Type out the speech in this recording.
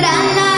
ร้าน